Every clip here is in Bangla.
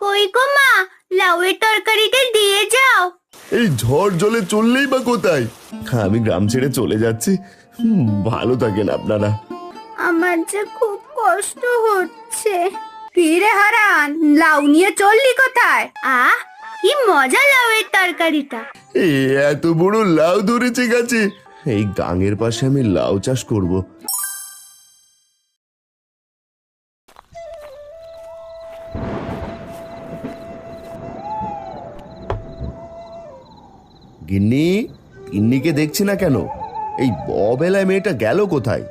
কই গো মা? লাউয়ের তরকারিটা দিয়ে যাও। এই ঝড় জলে চললেই বা কোথায়? হ্যাঁ, আমি গ্রাম ছেড়ে চলে যাচ্ছি। ভালো থাকেন আপনারা। আমার যে খুব কষ্ট হচ্ছে। ফিরে হারান লাউ নিয়ে চললি কোথায়? আহ কি মজা লাউয়ের তরকারিটা। এ এত বড় লাউ ধরেছে গাছে। এই গাঙের পাশে আমি লাউ চাষ করব। গিন্নি গিন্নিকে দেখছি না কেন? এই অবেলায় মেয়েটা গেল কোথায়?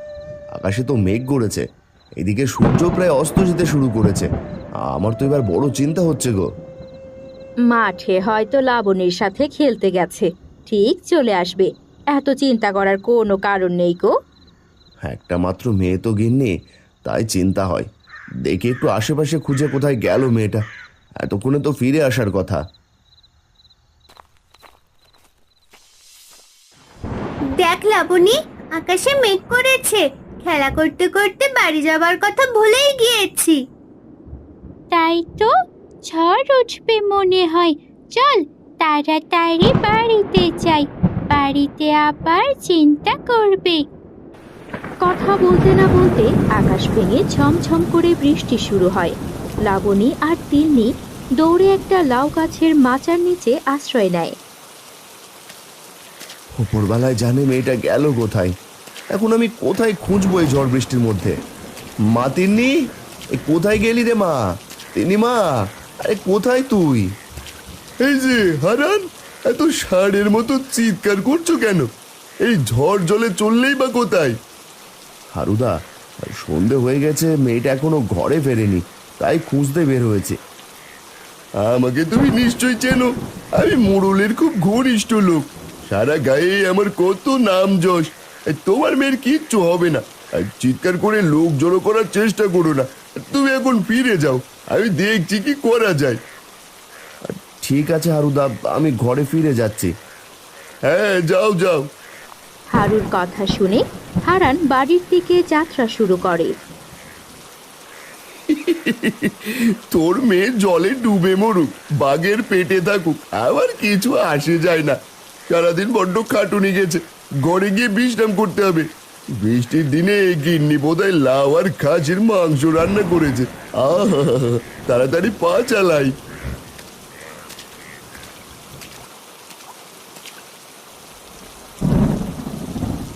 আকাশে তো মেঘ করেছে। এদিকে সূর্য প্রায় অস্ত যেতে শুরু করেছে। আমার তো এবার বড় চিন্তা হচ্ছে গো। মাঠে হয়তো লাবণীর সাথে খেলতে গেছে। ঠিক চলে আসবে। এত চিন্তা করার কোনো কারণ নেই গো। একটা মাত্র মেয়ে তো গিন্নি তাই চিন্তা হয়। দেখি একটু আশেপাশে খুঁজে কোথায় গেল মেয়েটা। এতক্ষণে তো ফিরে আসার কথা। দেখ লাবণী আকাশে মেঘ করেছে। খেলা করতে করতে বাড়ি যাবার কথা ভুলেই গিয়েছি। তাই তো ঝড় উঠবে মনে হয়। চল তাড়াতাড়ি বাড়িতে যাই। বাড়িতে আবার চিন্তা করবে। কথা বলতে না বলতে আকাশ ভেঙে ঝমঝম করে বৃষ্টি শুরু হয়। লাবণী আর তিন্নি দৌড়ে একটা লাউ গাছের মাচার নিচে আশ্রয় নেয়। ওপরবেলায় জানে মেয়েটা গেল কোথায়। এখন আমি কোথায় খুঁজবো এই ঝড় বৃষ্টির মধ্যে? মা তিন্নি? এ কোথায় গেলি রে মা? তিনি মা? আরে কোথায় তুই? এই যে হারান এত ষাঁড়ের মতো চিৎকার করছ কেন? এই ঝড় জলে চললেই বা কোথায়? হারুদা সন্ধে হয়ে গেছে মেয়েটা এখনও ঘরে ফেরেনি তাই খুঁজতে বের হয়েছে। আমাকে তুমি নিশ্চয়ই চেনো আমি মোড়লের খুব ঘনিষ্ঠ লোক। সারা গায়ে আমার কত নাম যশ। তোমার মেয়ের কিচ্ছু হবে না। আর চিৎকার করে লোক জড়ো করার চেষ্টা করো না। তুমি এখন ফিরে যাও। আমি দেখছি কি করা যায়। ঠিক আছে হারুদা আমি ঘরে ফিরে যাচ্ছি। হ্যাঁ যাও যাও। হারুর কথা শুনে হারান বাড়ির দিকে যাত্রা শুরু করে। তোর মেয়ে জলে ডুবে মরুক বাঘের পেটে থাকুক আবার কিছু আসে যায় না। সারাদিন বড্ড খাটুনি গেছে। ঘরে গিয়ে বিশ্রাম করতে হবে। বৃষ্টির দিনে গিন্নি বোধহয় লাউ আর খাসির মাংস রান্না করেছে। আহ, তাড়াতাড়ি পা চালাই।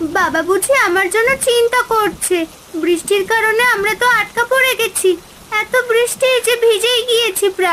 বাবা বুঝি আমার জন্য চিন্তা করছে। বৃষ্টির কারণে আমরা তো আটকা পড়ে গেছি। এত বৃষ্টি যে ভিজেই গিয়েছি প্রায়।